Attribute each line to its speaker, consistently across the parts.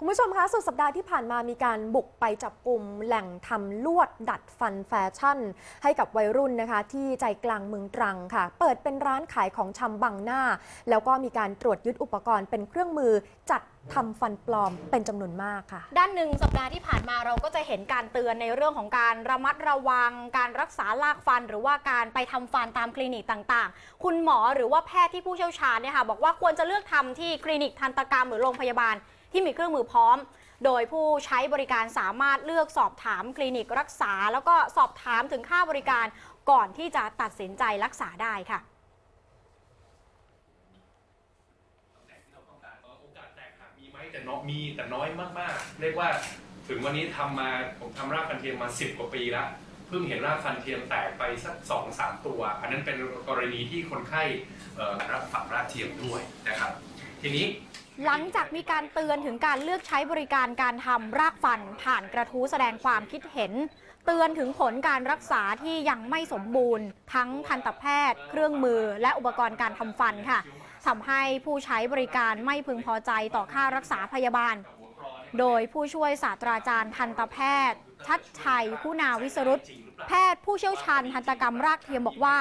Speaker 1: คุณผู้ชมคะสุดสัปดาห์ที่ผ่านมามีการบุกไปจับกลุ่มแหล่งทำลวดดัดฟันแฟชั่น ให้กับวัยรุ่นนะคะ ที่ใจกลางเมืองตรังค่ะ เปิดเป็นร้านขายของชำบังหน้า แล้วก็มีการตรวจยึดอุปกรณ์เป็นเครื่องมือจัดทำฟันปลอมเป็นจำนวนมากค่ะ
Speaker 2: ด้านหนึ่งสัปดาห์ที่ผ่านมาเราก็จะเห็นการเตือนในเรื่องของการระมัดระวัง การรักษาลากฟัน หรือว่าการไปทำฟันตามคลินิกต่างๆ คุณหมอหรือว่าแพทย์ที่ผู้เชี่ยวชาญเนี่ยค่ะบอกว่าควรจะเลือกทำที่คลินิกทันตกรรมหรือโรงพยาบาล ที่มีเครื่องมือพร้อม โดยผู้ใช้บริการสามารถเลือกสอบถามคลินิกรักษา แล้วก็สอบถามถึงค่าบริการก่อนที่จะตัดสินใจรักษาได้ค่ะ
Speaker 3: แตกที่เราต้องการโอกาสแตกมีไหมแต่น้อยมีแต่น้อยมากๆ เรียกว่าถึงวันนี้ทำมาผมทำรากฟันเทียมมา 10 กว่าปีแล้วเพิ่งเห็นรากฟันเทียมแตกไปสักสองสามตัว อันนั้นเป็นกรณีที่คนไข้รับฝังรากเทียมด้วยนะครับ ทีนี้
Speaker 2: หลังจากมีการเตือนถึงการเลือกใช้บริการการทำรากฟันผ่านกระทู้แสดงความคิดเห็น เตือนถึงผลการรักษาที่ยังไม่สมบูรณ์ ทั้งทันตแพทย์ เครื่องมือ และอุปกรณ์การทำฟันค่ะทำให้ผู้ใช้บริการไม่พึงพอใจต่อค่ารักษาพยาบาล โดยผู้ช่วยศาสตราจารย์ทันตแพทย์ ชัดชัยคุณาวิสรุตแพทย์ผู้เชี่ยวชาญทันตกรรมรากเทียมบอกว่า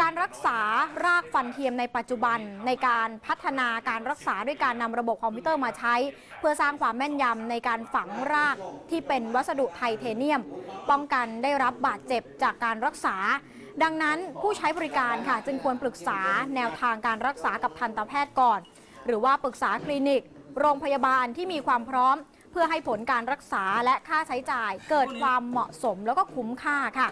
Speaker 2: การรักษารากฟันเทียมในปัจจุบันในการพัฒนาการรักษาด้วยการนำระบบคอมพิวเตอร์มาใช้ เพื่อสร้างความแม่นยำในการฝังรากที่เป็นวัสดุไทเทเนียม ป้องกันได้รับบาดเจ็บจากการรักษาดังนั้นผู้ใช้บริการค่ะ จึงควรปรึกษาแนวทางการรักษากับทันตแพทย์ก่อน หรือว่าปรึกษาคลินิก โรงพยาบาลที่มีความพร้อม เพื่อให้ผลการรักษาและค่าใช้จ่ายเกิดความเหมาะสมแล้วก็คุ้มค่าค่ะ